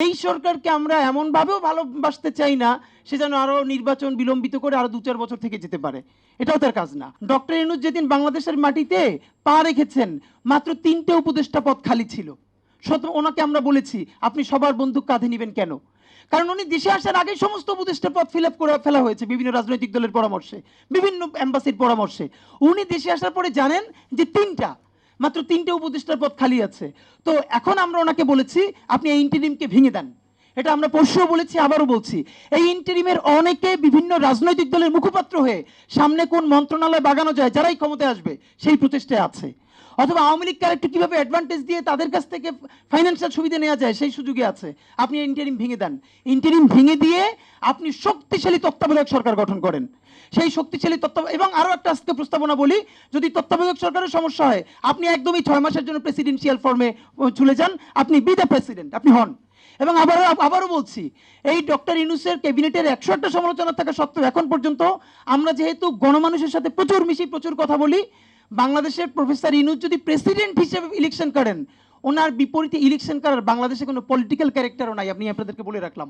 এই সরকারকে আমরা এমনভাবেও ভালোবাসতে চাই না, সে যেন আরও নির্বাচন বিলম্বিত করে আরও দু চার বছর থেকে যেতে পারে। এটাও তার কাজ না। ডক্টর ইনুজ যেদিন বাংলাদেশের মাটিতে পা রেখেছেন, মাত্র তিনটে উপদেষ্টা পদ খালি ছিল। সত, ওনাকে আমরা বলেছি, আপনি সবার বন্দুক কাঁধে নেবেন কেন? কারণ উনি দেশে আসার আগে সমস্ত উপদেষ্টা পদ ফিল আপ করে ফেলা হয়েছে বিভিন্ন রাজনৈতিক দলের পরামর্শে, বিভিন্ন এম্বাসির পরামর্শে। উনি দেশে আসার পরে জানেন যে তিনটা মাত্র তিনটে উপদেষ্টার পদ খালি আছে। তো এখন আমরা ওনাকে বলেছি, আপনি এই ইন্টিনিমকে ভেঙে দেন। এটা আমরা পরশুও বলেছি, আবারও বলছি। এই ইন্টারিমের অনেকে বিভিন্ন রাজনৈতিক দলের মুখপাত্র হয়ে সামনে কোন মন্ত্রণালয় বাগানো যায়, যারাই ক্ষমতায় আসবে, সেই প্রচেষ্টায় আছে। অথবা আওয়ামী লীগকে আরেকটু কীভাবে অ্যাডভান্টেজ দিয়ে তাদের কাছ থেকে ফাইন্যান্সিয়াল সুবিধা নেওয়া যায়, সেই সুযোগে আছে। আপনি ইন্টারিম ভেঙে দেন। ইন্টারিম ভেঙে দিয়ে আপনি শক্তিশালী তত্ত্বাবধায়ক সরকার গঠন করেন। সেই শক্তিশালী তত্ত্ব এবং আরও একটা আজকে প্রস্তাবনা বলি, যদি তত্ত্বাবধায়ক সরকারের সমস্যা হয়, আপনি একদমই ছয় মাসের জন্য প্রেসিডেন্সিয়াল ফর্মে চলে যান, আপনি বি দ্য প্রেসিডেন্ট আপনি হন। এবং আবারও আবারও বলছি, এই ডক্টর ইনুসের ক্যাবিনেটের একশো একটা সমালোচনা থাকা সত্ত্বেও এখন পর্যন্ত আমরা যেহেতু গণমানুষের সাথে প্রচুর মিশি, প্রচুর কথা বলি, বাংলাদেশের প্রফেসর ইনুস যদি প্রেসিডেন্ট হিসেবে ইলেকশন করেন, ওনার বিপরীতে ইলেকশন করার বাংলাদেশে কোনো পলিটিক্যাল ক্যারেক্টারও নাই, আপনি আপনাদেরকে বলে রাখলাম।